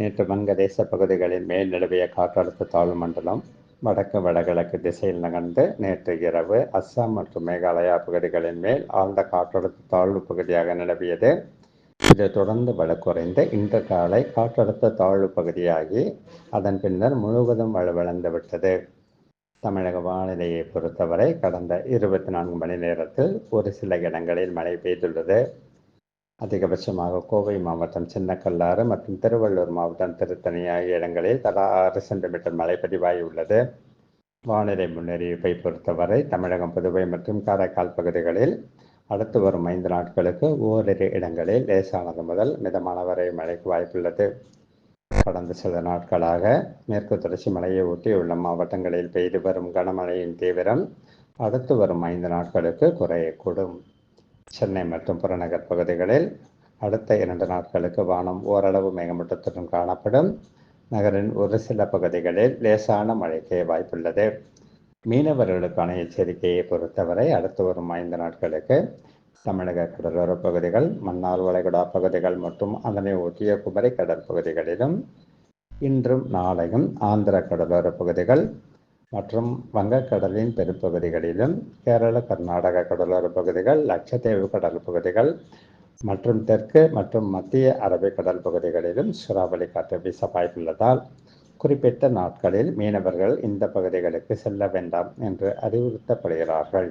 நேற்று வங்கதேச பகுதிகளின் மேல் நிலவிய காற்றழுத்த தாழ்வு மண்டலம் வடக்கு வடகிழக்கு திசையில் நகர்ந்து நேற்று இரவு அஸ்ஸாம் மற்றும் மேகாலயா பகுதிகளின் மேல் ஆழ்ந்த காற்றழுத்த தாழ்வு பகுதியாக நிலவியது இது தொடர்ந்து வலுக்குறைந்து இன்று காலை காற்றழுத்த தாழ்வு பகுதியாகி அதன் பின்னர் முழுவதும் வலுவிழந்து விட்டது. தமிழக வானிலையை பொறுத்தவரை கடந்த இருபத்தி நான்கு மணி நேரத்தில் ஒரு சில இடங்களில் மழை பெய்துள்ளது. அதிகபட்சமாக கோவை மாவட்டம் சின்னக்கல்லாறு மற்றும் திருவள்ளூர் மாவட்டம் திருத்தணி ஆகிய இடங்களில் தலா ஆறு சென்டிமீட்டர் மழை பதிவாகியுள்ளது. வானிலை முன்னறிவிப்பை பொறுத்தவரை தமிழகம் புதுவை மற்றும் காரைக்கால் பகுதிகளில் அடுத்து வரும் ஐந்து நாட்களுக்கு ஓரிரு இடங்களில் லேசானது முதல் மிதமான வரை மழைக்கு வாய்ப்புள்ளது. கடந்த சில நாட்களாக மேற்கு தொடர்ச்சி மலையை ஒட்டியுள்ள மாவட்டங்களில் பெய்து வரும் கனமழையின் தீவிரம் அடுத்து வரும் ஐந்து நாட்களுக்கு குறையக்கூடும். சென்னை மற்றும் புறநகர் பகுதிகளில் அடுத்த இரண்டு நாட்களுக்கு வானம் ஓரளவு மேகமூட்டத்துடன் காணப்படும். நகரின் ஒரு சில பகுதிகளில் லேசான மழைக்கு வாய்ப்புள்ளது. மீனவர்களுக்கான எச்சரிக்கையை பொறுத்தவரை அடுத்து வரும் ஐந்து நாட்களுக்கு தமிழக கடலோர பகுதிகள் மன்னார் வளைகுடா பகுதிகள் மற்றும் அதனை ஒட்டிய குமரி கடற்பகுதிகளிலும் இன்றும் நாளையும் ஆந்திர கடலோர பகுதிகள் மற்றும் வங்கக்கடலின் பெரும்பகுதிகளிலும் கேரள கர்நாடக கடலோர பகுதிகள் லட்சத்தீவு கடல் பகுதிகள் மற்றும் தெற்கு மற்றும் மத்திய அரபிக்கடல் பகுதிகளிலும் சுறாவளி காற்று வீச வாய்ப்புள்ளதால் குறிப்பிட்ட நாட்களில் மீனவர்கள் இந்த பகுதிகளுக்கு செல்ல வேண்டாம் என்று அறிவுறுத்தப்படுகிறார்கள்.